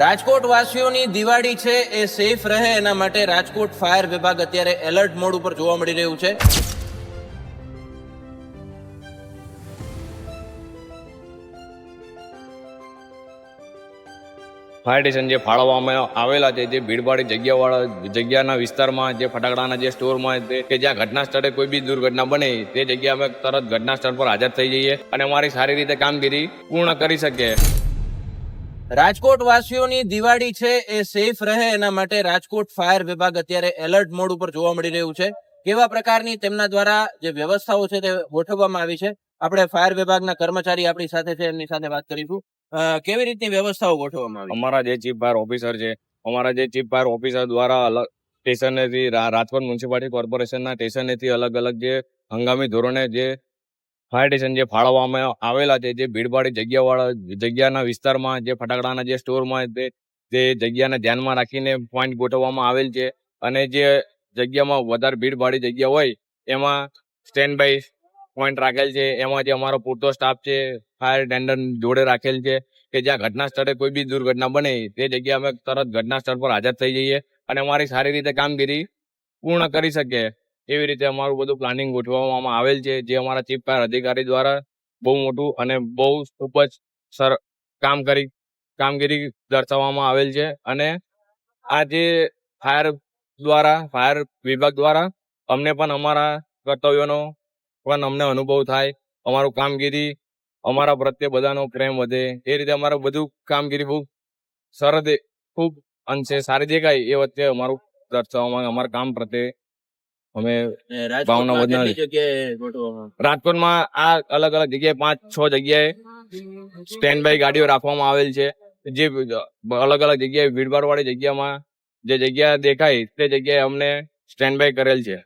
રાજકોટ વાસીઓની દિવાળી છે એ સેફ રહે એના માટે રાજકોટ ફાયર વિભાગ અત્યારે એલર્ટ મોડ ઉપર જોવા મળી રહ્યું છે. ફાયર સ્ટેશન જે ફાળવવામાં આવેલા છે, જે ભીડભાડી જગ્યાવાળા, જગ્યાના વિસ્તારમાં, જે ફટાકડાના જે સ્ટોરમાં કે જ્યાં ઘટના સ્થળે કોઈ બી દુર્ઘટના બને, તે જગ્યાએ અમે તરત ઘટના સ્થળ પર હાજર થઈ જઈએ અને અમારી સારી રીતે કામગીરી પૂર્ણ કરી શકીએ. રાજકોટ વાસીઓની દિવાળી છે એ સેફ રહે એના માટે રાજકોટ ફાયર વિભાગ અત્યારે એલર્ટ મોડ ઉપર જોવા મળી રહ્યું છે. કેવા પ્રકારની તેમના દ્વારા જે વ્યવસ્થાઓ છે તે ગોઠવવામાં આવી છે? આપણે ફાયર વિભાગના કર્મચારી આપણી સાથે છે, એમની સાથે વાત કરીશું. કેવી રીતની વ્યવસ્થાઓ ગોઠવવામાં આવી? અમારા જે ચીફ ફાયર ઓફિસર છે, અમારા જે ચીફ ફાયર ઓફિસર દ્વારા અલગ સ્ટેશનેથી રાજકોટ મ્યુનિસિપાલિટી કોર્પોરેશનના સ્ટેશનેથી અલગ અલગ જે હંગામી ધોરણે જે ફાયર સ્ટેશન જે ફાળવવામાં આવેલા છે, જે ભીડભાડી જગ્યાવાળા, જગ્યાના વિસ્તારમાં, જે ફટાકડાના જે સ્ટોરમાં તે જગ્યાને ધ્યાનમાં રાખીને પોઈન્ટ ગોઠવવામાં આવેલ છે અને જે જગ્યામાં વધારે ભીડભાડી જગ્યા હોય, એમાં સ્ટેન્ડ બાય પોઈન્ટ રાખેલ છે. એમાં જે અમારો પૂરતો સ્ટાફ છે ફાયર ટેન્ડર જોડે રાખેલ છે કે જ્યાં ઘટના સ્થળે કોઈ બી દુર્ઘટના બને, તે જગ્યાએ અમે તરત ઘટના સ્થળ પર હાજર થઈ જઈએ અને અમારી સારી રીતે કામગીરી પૂર્ણ કરી શકીએ. એવી રીતે અમારું બધું પ્લાનિંગ ગોઠવવામાં આવેલ છે. જે અમારા ચીફ ફાયર અધિકારી દ્વારા બહુ મોટું અને બહુ ખૂબ જ સર કામ કરી કામગીરી દર્શાવવામાં આવેલ છે. અને આ જે ફાયર દ્વારા ફાયર વિભાગ દ્વારા અમને પણ અમારા કર્તવ્યોનો પણ અમને અનુભવ થાય. અમારું કામગીરી, અમારા પ્રત્યે બધાનો પ્રેમ વધે. એ રીતે અમારું બધું કામગીરી બહુ સરળ ખૂબ અંશે સારી દેખાય એ વચ્ચે અમારું દર્શાવવામાં, અમારા કામ પ્રત્યે અમે અને ભાવના વધનારી. કેટલી જગ્યાએ ગોઠવવામાં આવી? રાજકોટમાં આ અલગ અલગ જગ્યાએ પાંચ છ જગ્યાએ સ્ટેન્ડ બાય ગાડીઓ રાખવામાં આવેલ છે જે અલગ અલગ જગ્યાએ ભીડભાડ વાળી જગ્યામાં જે જગ્યા દેખાય તે જગ્યાએ અમને સ્ટેન્ડ બાય કરેલ છે